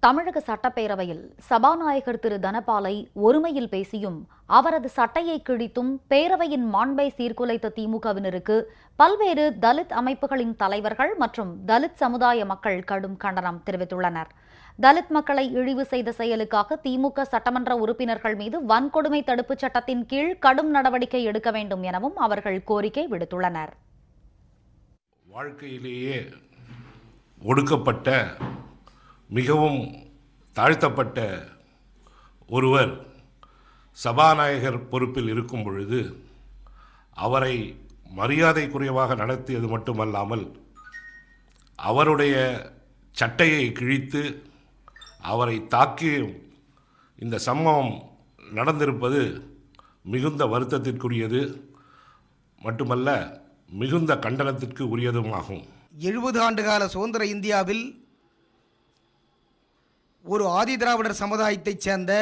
தமிழக சட்டப்பேரவையில் சபாநாயகர் திரு. தனபாலை ஒருமையில் பேசியும் அவரது சட்டையை கிழித்தும் பேரவையின் மாண்பை சீர்குலைத்த திமுகவினருக்கு பல்வேறு தலித் அமைப்புகளின் தலைவர்கள் மற்றும் தலித் சமுதாய மக்கள் கடும் கண்டனம் தெரிவித்துள்ளனர். தலித் மக்களை இழிவு செய்த செயலுக்காக திமுக சட்டமன்ற உறுப்பினர்கள் மீது வன்கொடுமை தடுப்புச் சட்டத்தின் கீழ் கடும் நடவடிக்கை எடுக்க வேண்டும் எனவும் அவர்கள் கோரிக்கை விடுத்துள்ளனர். வாழ்க்கையிலேயே ஒடுக்கப்பட்ட மிகவும் தாழ்த்தப்பட்ட ஒருவர் சபாநாயகர் பொறுப்பில் இருக்கும் பொழுது அவரை மரியாதை குறைவாக நடத்தியது மட்டுமல்லாமல் அவருடைய சட்டையை கிழித்து அவரை தாக்கி இந்த சம்பவம் நடந்திருப்பது மிகுந்த வருத்தத்திற்குரியது மட்டுமல்ல மிகுந்த கண்டனத்திற்கு உரியதுமாகும். எழுபது ஆண்டுகால சுதந்திர இந்தியாவில் ஒரு ஆதி திராவிடர் சமுதாயத்தைச் சேர்ந்த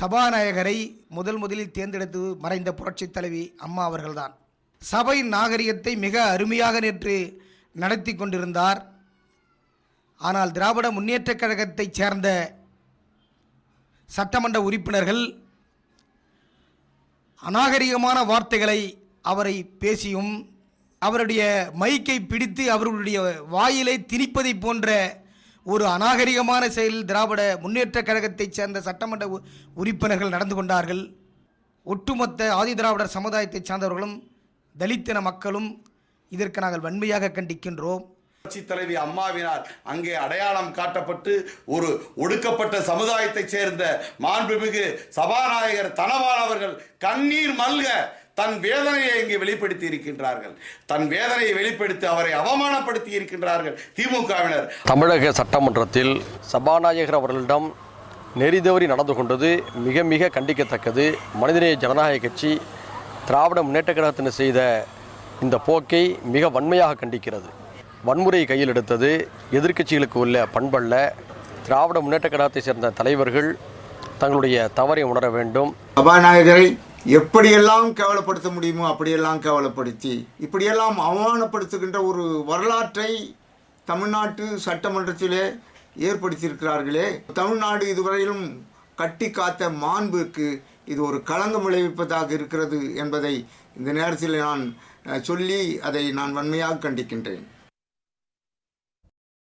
சபாநாயகரை முதல் முதலில் தேர்ந்தெடுத்து மறைந்த புரட்சித் தலைவி அம்மா அவர்கள்தான். சபை நாகரிகத்தை மிக அருமையாக நேற்று நடத்தி கொண்டிருந்தார். ஆனால் திராவிட முன்னேற்றக் கழகத்தைச் சேர்ந்த சட்டமன்ற உறுப்பினர்கள் அநாகரிகமான வார்த்தைகளை அவரை பேசியும் அவருடைய மைக்கை பிடித்து அவர்களுடைய வாயிலை திணிப்பதை போன்ற ஒரு அநாகரிகமான செயலில் திராவிட முன்னேற்ற கழகத்தைச் சேர்ந்த சட்டமன்ற உ- உறுப்பினர்கள் நடந்து கொண்டார்கள். ஒட்டுமொத்த ஆதி திராவிடர் சமுதாயத்தைச் சார்ந்தவர்களும் தலித்தின மக்களும் இதற்கு நாங்கள் வன்மையாக கண்டிக்கின்றோம். புரட்சித் தலைவி அம்மாவினால் அங்கே அடையாளம் காட்டப்பட்டு ஒரு ஒடுக்கப்பட்ட சமுதாயத்தைச் சேர்ந்த மாண்புமிகு சபாநாயகர் தனபால் அவர்கள் கண்ணீர் மல்க தன் வேதனையை இங்கே வெளிப்படுத்தி இருக்கின்றார்கள் தன் வேதனையை வெளிப்படுத்தி அவரை அவமானப்படுத்தி இருக்கின்றார்கள் திமுகவினர். தமிழக சட்டமன்றத்தில் சபாநாயகர் அவர்களிடம் நெறிதவறி நடந்து கொண்டது மிக மிக கண்டிக்கத்தக்கது. மனிதநேய ஜனநாயக கட்சி திராவிட முன்னேற்றக் கழகத்தினர் செய்த இந்த போக்கை மிக வன்மையாக கண்டிக்கிறது. வன்முறையை கையில் எடுத்தது எதிர்க்கட்சிகளுக்கு உள்ள பண்பல்ல. திராவிட முன்னேற்றக் கழகத்தை சேர்ந்த தலைவர்கள் தங்களுடைய தவறை உணர வேண்டும். சபாநாயகரை எப்படியெல்லாம் கேவலப்படுத்த முடியுமோ அப்படியெல்லாம் கேவலப்படுத்தி இப்படியெல்லாம் அவமானப்படுத்துகின்ற ஒரு வரலாற்றை தமிழ்நாட்டு சட்டமன்றத்திலே ஏற்படுத்தியிருக்கிறார்களே. தமிழ்நாடு இதுவரையிலும் கட்டி காத்த மாண்புக்கு இது ஒரு களங்கம் விளைவிப்பதாக இருக்கிறது என்பதை இந்த நேரத்தில் நான் சொல்லி அதை நான் வன்மையாக கண்டிக்கின்றேன்.